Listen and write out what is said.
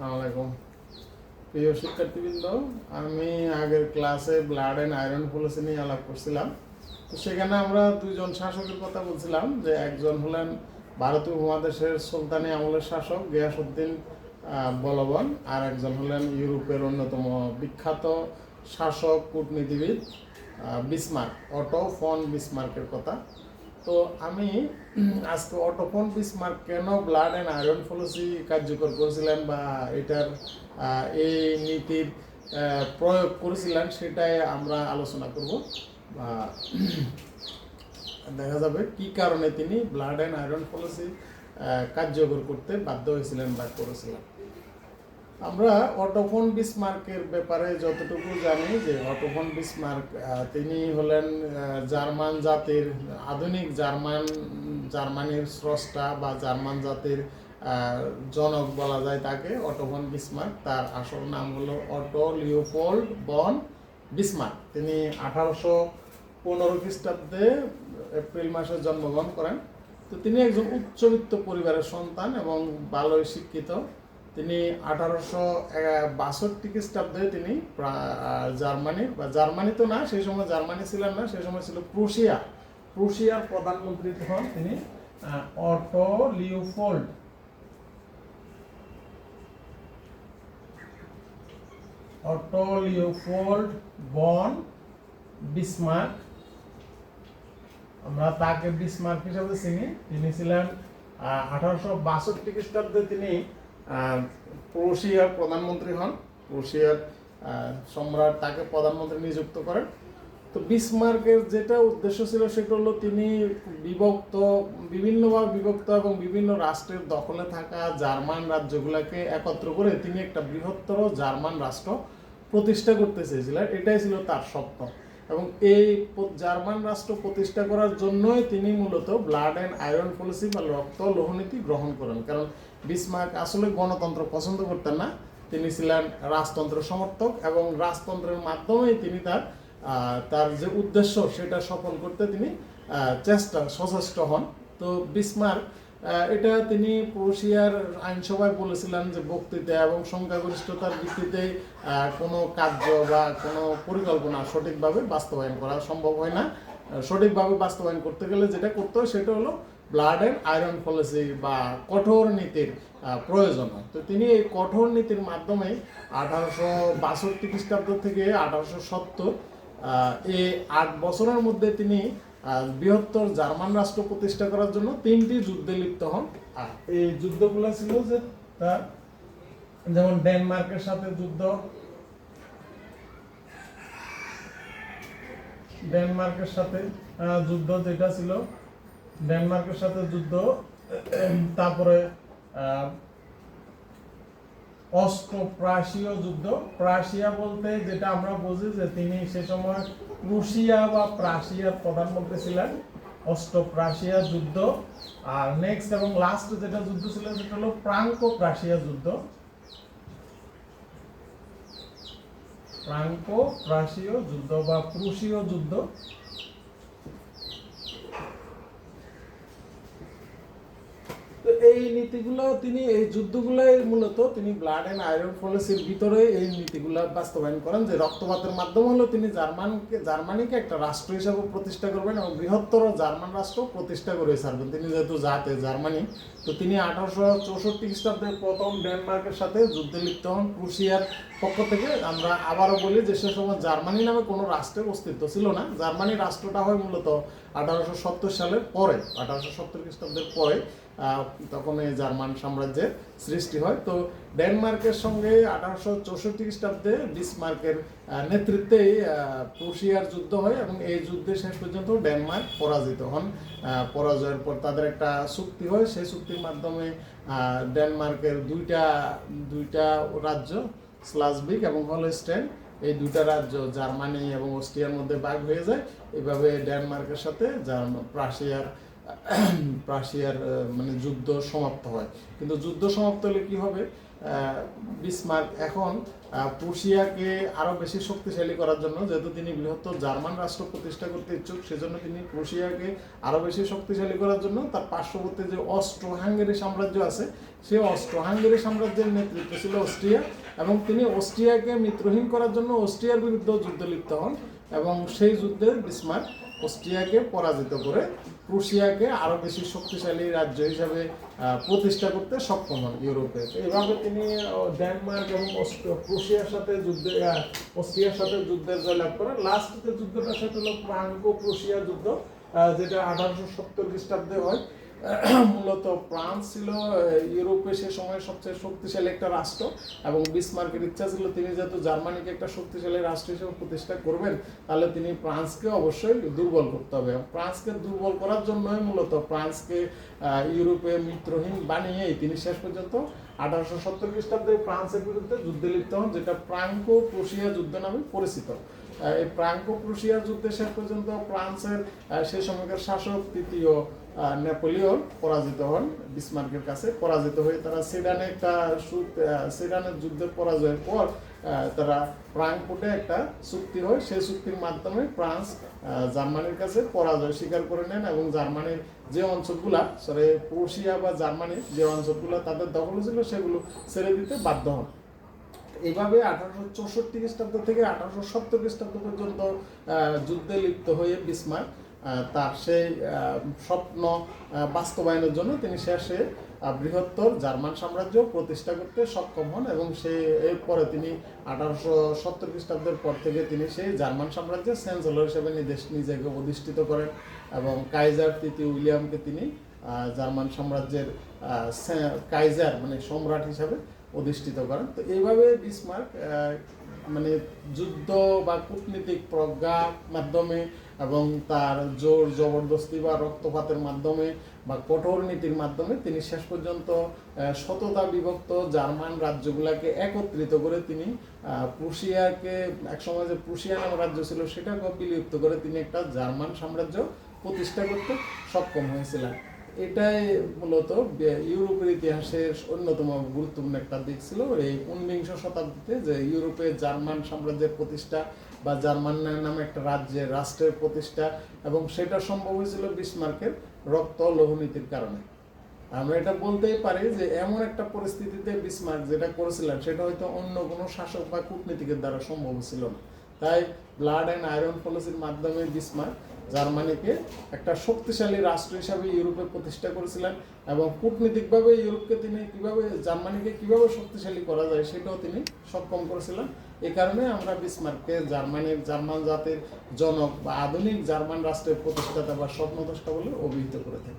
আসসালামাইকুম প্রিয় শিক্ষার্থীবৃন্দ, আমি আগের ক্লাসে ব্লাড অ্যান্ড আয়রন পলিসি নিয়ে আলাপ করছিলাম। তো সেখানে আমরা দুইজন শাসকের কথা বলছিলাম যে একজন হলেন ভারতীয় উপমহাদেশের সুলতানি আমলের শাসক গিয়াসুদ্দিন বলবন, আর একজন হলেন ইউরোপের অন্যতম বিখ্যাত শাসক কূটনীতিবিদ বিসমার্ক, অটো ফন বিসমার্কের কথা। তো আমি আজকে অটোফোন বিসমার্ক কেন ব্লাড অ্যান্ড আয়রন পলিসি কার্যকর করেছিলেন বা এটার এই নীতির প্রয়োগ করেছিলেন সেটাই আমরা আলোচনা করব। বা দেখা যাবে কি কারণে তিনি ব্লাড অ্যান্ড আয়রন পলিসি কার্যকর করতে বাধ্য হয়েছিলেন বা করেছিলেন। আমরা অটোফোন বিসমার্কের ব্যাপারে যতটুকু জানি যে অটোফোন বিসমার্ক তিনি হলেন জার্মান জাতির, আধুনিক জার্মান, জার্মানির স্রষ্টা বা জার্মান জাতির জনক বলা যায় তাকে, অটোফোন বিসমার্ক। তার আসল নাম হলো অটো লিওপোল্ড বন বিসমার্ক। তিনি আঠারোশো পনেরো খ্রিস্টাব্দে এপ্রিল মাসে জন্মগ্রহণ করেন। তো তিনি একজন উচ্চবিত্ত পরিবারের সন্তান এবং ভালোই শিক্ষিত। তিনি আঠারোশো বাষট্টি খ্রিস্টাব্দে তিনি জার্মানি, বা জার্মানি তো না, সেই সময় জার্মানি ছিলেন না, সেই সময় ছিল প্রুশিয়া। প্রুশিয়ার প্রধানমন্ত্রী হন তিনি অটো লিওফোল্ড। অটো লিওফোল্ড বন বিসমার্ক। আমরা তাকে বিসমার্ক হিসাবে চিনি। তিনি ছিলেন আঠারোশো বাষট্টি খ্রিস্টাব্দে তিনি প্রুশিয়ার প্রধানমন্ত্রী হন। প্রুশিয়ার সম্রাট তাকে প্রধানমন্ত্রী নিযুক্ত করেন। তো বিসমার্কের যেটা উদ্দেশ্য ছিল সেটা হলো তিনি বিভক্ত, বিভিন্নভাবে বিভক্ত এবং বিভিন্ন রাষ্ট্রের দখলে থাকা জার্মান রাজ্যগুলোকে একত্র করে তিনি একটা বৃহত্তর জার্মান রাষ্ট্র প্রতিষ্ঠা করতে চেয়েছিলেন। এটাই ছিল তার স্বপ্ন। এবং এই জার্মান রাষ্ট্র প্রতিষ্ঠা করার জন্যই তিনি মূলত ব্লাড অ্যান্ড আয়রন পলিসি বা রক্ত লোহনীতি গ্রহণ করেন। কারণ বিসমার্ক আসলে গণতন্ত্র পছন্দ করতেন না। তিনি ছিলেন রাজতন্ত্র সমর্থক এবং রাজতন্ত্রের মাধ্যমেই তিনি তার তার যে উদ্দেশ্য সেটা সফল করতে তিনি চেষ্টা সচেষ্ট হন। তো বিসমার্ক এটা তিনি প্রুশিয়ার আইনসভায় বলেছিলেন যে বক্তৃতা এবং সংখ্যাগরিষ্ঠতার ভিত্তিতে কোনো কার্য বা কোনো পরিকল্পনা সঠিকভাবে বাস্তবায়ন করা সম্ভব হয় না। সঠিকভাবে বাস্তবায়ন করতে গেলে যেটা করতে হয় সেটা হলো ব্লাড অ্যান্ড আয়রন পলিসি বা কঠোর নীতির প্রয়োজন হয়। তো তিনি এই কঠোর নীতির মাধ্যমে আঠারোশো বাষট্টি খ্রিস্টাব্দ থেকে আঠারোশো সত্তর এই আট বছরের মধ্যে তিনি আহ, বৃহত্তর জার্মান রাষ্ট্র প্রতিষ্ঠা করার জন্য তিনটি যুদ্ধে লিপ্ত হন। আর এই যুদ্ধগুলো ছিল যে যেমন ডেনমার্কের সাথে যুদ্ধ। ডেনমার্কের সাথে যুদ্ধ যেটা ছিল ডেনমার্কের সাথে যুদ্ধ তারপরে আহ, অস্ট্রো প্রাশীয় যুদ্ধ। প্রাশিয়া বলতে যেটা আমরা বুঝি যে তিনি সে সময় রুশিয়া বা প্রাশিয়ার প্রধানমন্ত্রী ছিলেন। অস্ট্রো প্রাশিয়া যুদ্ধ। আর নেক্সট এবং লাস্ট যেটা যুদ্ধ ছিল সেটা হলো প্রাঙ্কো প্রাশিয়া যুদ্ধ। প্রাঙ্কো প্রাশীয় যুদ্ধ বা প্রুশীয় যুদ্ধ। এই নীতিগুলো তিনি, এই যুদ্ধগুলোই মূলত তিনি ব্লাড অ্যান্ড আয়রন পলিসির ভিতরে এই নীতিগুলো বাস্তবায়ন করেন যে রক্তপাতের মাধ্যমে হলো তিনি জার্মানকে, জার্মানিকে একটা রাষ্ট্র হিসাবে প্রতিষ্ঠা করবেন এবং বৃহত্তর জার্মান রাষ্ট্র প্রতিষ্ঠা করে ছাড়বেন। তিনি যেহেতু জাতে, জার্মানি, তো তিনি আঠারোশো চৌষট্টি খ্রিস্টাব্দে প্রথম ডেনমার্কের সাথে যুদ্ধে লিপ্ত হন। প্রুশিয়ার পক্ষ থেকে আমরা আবারও বলি যে সে সময় জার্মানি নামে কোনো রাষ্ট্রের অস্তিত্ব ছিল না। জার্মানি রাষ্ট্রটা হয় মূলত আঠারোশো সত্তর সালের পরে, আঠারোশো সত্তর খ্রিস্টাব্দের পরে তখন এই জার্মান সাম্রাজ্যের সৃষ্টি হয়। তো ডেনমার্কের সঙ্গে আঠারোশো চৌষট্টি খ্রিস্টাব্দে বিসমার্কের নেতৃত্বেই প্রুশিয়ার যুদ্ধ হয় এবং এই যুদ্ধে শেষ পর্যন্ত ডেনমার্ক পরাজিত হন। পরাজয়ের পর তাদের একটা চুক্তি হয়। সেই চুক্তির মাধ্যমে ডেনমার্কের দুইটা দুইটা রাজ্য স্লাসবিক এবং হলস্টেন, এই দুটা রাজ্য জার্মানি এবং অস্ট্রিয়ার মধ্যে ভাগ হয়ে যায়। এভাবে ডেনমার্কের সাথে জার্ম- প্রাশিয়ার প্রাশিয়ার আহ, মানে যুদ্ধ সমাপ্ত হয়। কিন্তু যুদ্ধ সমাপ্ত হলে কি হবে? বিসমার্ক এখন প্রুশিয়াকে আরও বেশি শক্তিশালী করার জন্য যেহেতু তিনি বৃহত্তর জার্মান রাষ্ট্র প্রতিষ্ঠা করতে ইচ্ছুক সেজন্য তিনি প্রুশিয়াকে আরও বেশি শক্তিশালী করার জন্য তার পার্শ্ববর্তী যে অস্ট্রো হাঙ্গেরি সাম্রাজ্য আছে সেই অস্ট্রো হাঙ্গেরি সাম্রাজ্যের নেতৃত্ব ছিল অস্ট্রিয়া এবং তিনি অস্ট্রিয়াকে মিত্রহীন করার জন্য অস্ট্রিয়ার বিরুদ্ধে যুদ্ধ লিপ্ত হন এবং সেই যুদ্ধে বিসমার্ক অস্ট্রিয়াকে পরাজিত করে প্রুশিয়াকে আরও বেশি শক্তিশালী রাজ্য হিসাবে প্রতিষ্ঠা করতে সক্ষম হন ইউরোপে। এভাবে তিনি ডেনমার্ক এবং প্রুশিয়ার সাথে যুদ্ধে অস্ট্রিয়ার সাথে যুদ্ধের জয়লাভ করেন। লাস্ট যে যুদ্ধটা সেটা হলো ফ্রাঙ্কো প্রুশিয়া যুদ্ধ যেটা আঠারোশো সত্তর খ্রিস্টাব্দে হয় মূলত ফ্রান্স ছিল ইউরোপে সে সময় সবচেয়ে শক্তিশালী একটা রাষ্ট্র এবং বিসমার্কের ইচ্ছা ছিল তিনি যেহেতু জার্মানিকে একটা শক্তিশালী রাষ্ট্র হিসেবে প্রতিষ্ঠা করবেন, তাহলে তিনি ফ্রান্সকে অবশ্যই দুর্বল করতে হবে। ফ্রান্সকে দুর্বল করার জন্যই মূলত ফ্রান্সকে ইউরোপে মিত্রহীন বানিয়েই তিনি শেষ পর্যন্ত আঠারোশো সত্তর খ্রিস্টাব্দে ফ্রান্সের বিরুদ্ধে যুদ্ধে লিপ্ত হন, যেটা ফ্রাঙ্কো প্রুশিয়া যুদ্ধ নামে পরিচিত। এই ফ্রাঙ্কো প্রুশিয়া যুদ্ধে শেষ পর্যন্ত ফ্রান্সের সে সময়কার শাসক, তৃতীয় নেপোলিয়ন পরাজিত হন বিসমার্কের কাছে। পরাজিত হয়ে তারা সিডানে একটা সিডানের যুদ্ধের পরাজয়ের পর তারা ফ্রাঙ্কফুর্টে একটা চুক্তি হয়। সেই চুক্তির মাধ্যমে ফ্রান্স জার্মানির কাছে পরাজয় স্বীকার করে নেন এবং জার্মানির যে অঞ্চলগুলা, সরে, প্রুশিয়া বা জার্মানির যে অঞ্চলগুলো তাদের দখল ছিল, সেগুলো ছেড়ে দিতে বাধ্য হন। এইভাবে আঠারোশো চৌষট্টি খ্রিস্টাব্দ থেকে আঠারোশো সত্তর খ্রিস্টাব্দ পর্যন্ত যুদ্ধে লিপ্ত হয়ে বিসমার্ক তার সেই স্বপ্ন বাস্তবায়নের জন্য তিনি শেষে বৃহত্তর জার্মান সাম্রাজ্য প্রতিষ্ঠা করতে সক্ষম হন এবং সে, এরপরে তিনি আঠারোশো সত্তর খ্রিস্টাব্দের পর থেকে তিনি সেই জার্মান সাম্রাজ্যের চ্যান্সেলর হিসেবে নিদেশ নিজেকে অধিষ্ঠিত করেন এবং কাইজার তৃতীয় উইলিয়ামকে তিনি জার্মান সাম্রাজ্যের কাইজার মানে সম্রাট হিসাবে অধিষ্ঠিত করেন। তো এইভাবে বিসমার্ক মানে যুদ্ধ বা কূটনীতিক প্রজ্ঞা মাধ্যমে এবং তার জোর জবরদস্তি বা রক্তপাতের মাধ্যমে বা কঠোর নীতির মাধ্যমে তিনি শেষ পর্যন্ত শততা বিভক্ত জার্মান রাজ্যগুলাকে একত্রিত করে তিনি প্রুশিয়াকে, একসময় যে প্রুশিয়া নামে রাজ্য ছিল সেটাকে বিলুপ্ত করে তিনি একটা জার্মান সাম্রাজ্য প্রতিষ্ঠা করতে সক্ষম হয়েছিলেন। এটাই মূলত ইউরোপের ইতিহাসের অন্যতম গুরুত্বপূর্ণ একটা দিক ছিল এই ঊনবিংশ শতাব্দীতে যে ইউরোপে জার্মান সাম্রাজ্যের প্রতিষ্ঠা বা জার্মান নামে একটা রাজ্যের রাষ্ট্রের প্রতিষ্ঠা, এবং সেটা সম্ভব হয়েছিল বিসমার্কের রক্ত লৌহনীতির কারণে। আমরা এটা বলতেই পারি যে এমন একটা পরিস্থিতিতে বিসমার্ক যেটা করেছিলেন, সেটা হয়তো অন্য কোনো শাসক বা কূটনীতিকের দ্বারা সম্ভব ছিল না। তাই ব্লাড অ্যান্ড আয়রন পলিসির মাধ্যমে বিসমার্ক জার্মানিকে একটা শক্তিশালী রাষ্ট্র হিসাবে ইউরোপে প্রতিষ্ঠা করেছিলেন এবং কূটনীতিকভাবে ইউরোপকে তিনি কীভাবে, জার্মানিকে কীভাবে শক্তিশালী করা যায় সেটাও তিনি সক্ষম করেছিলেন। এ কারণে আমরা বিসমার্ককে জার্মানির জার্মান জাতির জনক বা আধুনিক জার্মান রাষ্ট্রের প্রতিষ্ঠাতা বা স্বপ্নদ্রষ্টা বলে অভিহিত করে থাকি।